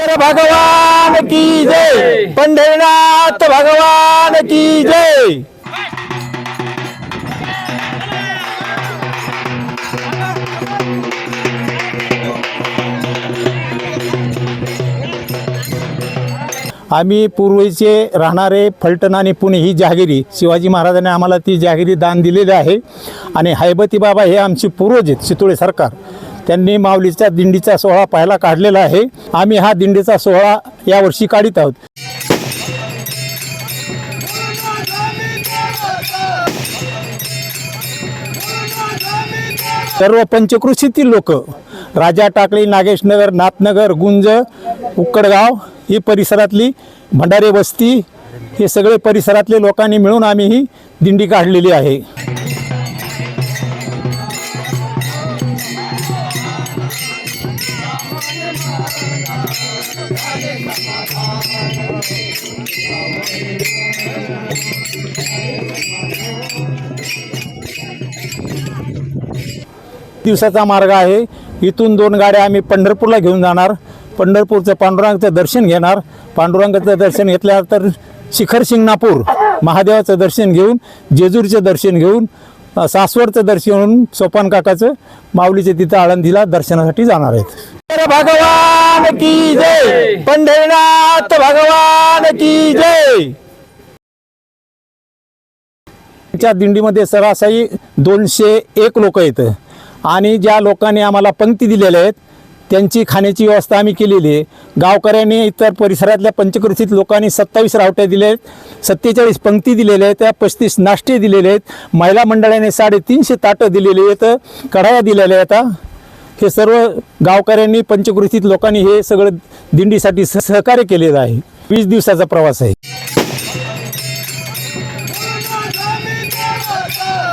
भगवान की जय. पंढरीनाथ भगवान की जय. आम्ही पूर्वीचे राहणारे फलटण आणि पुणे ही जहागिरी शिवाजी महाराजांनी आम्हाला ती जहागिरी दान दिलेली आहे. आणि हैबती बाबा हे आमचे पूर्वज आहेत चितोळे सरकार. त्यांनी माऊलीचा दिंडीचा सोहळा पाहायला काढलेला आहे. आम्ही हा दिंडीचा सोहळा यावर्षी काढीत आहोत. सर्व पंचकृषीतील लोक राजा टाकळी नागेशनगर नाथनगर गुंज उक्कडगाव ही परिसरातली भंडारे वस्ती हे सगळे परिसरातले लोकांनी मिळून आम्ही ही दिंडी काढलेली आहे. दिवसाचा मार्ग आहे. इथून दोन गाड्या आम्ही पंढरपूरला घेऊन जाणार. पंढरपूरचं पांडुरंगाचं दर्शन घेणार. पांडुरंगाचं दर्शन घेतल्यानंतर शिखर शिंगणापूर महादेवाचं दर्शन घेऊन जेजूरचं दर्शन घेऊन सासवडचं दर्शन घेऊन सोपान काकाचं माऊलीचे तिथं आळंदीला दर्शनासाठी जाणार आहेत. भगवान! भगवान की जय। पंढरीनाथ भगवान की जय। च्या दिंडीमध्ये सरासरी दोनशे एक लोक आहेत आणि ज्या लोकांनी आम्हाला पंक्ती दिलेल्या आहेत त्यांची खाण्याची व्यवस्था आम्ही केलेली आहे. गावकऱ्यांनी इतर परिसरातल्या पंचकृषीत लोकांनी सत्तावीस रावट्या दिल्या आहेत सत्तेचाळीस पंक्ती दिलेल्या आहेत त्या पस्तीस नाश्ते दिलेले आहेत. महिला मंडळाने साडेतीनशे ताटं दिलेली आहेत कढाया दिलेल्या आहेत हे सर्व गावकऱ्यांनी पंचकृतीत लोकांनी हे सगळं दिंडीसाठी सहकार्य केलेलं आहे. वीस दिवसाचा प्रवास आहे.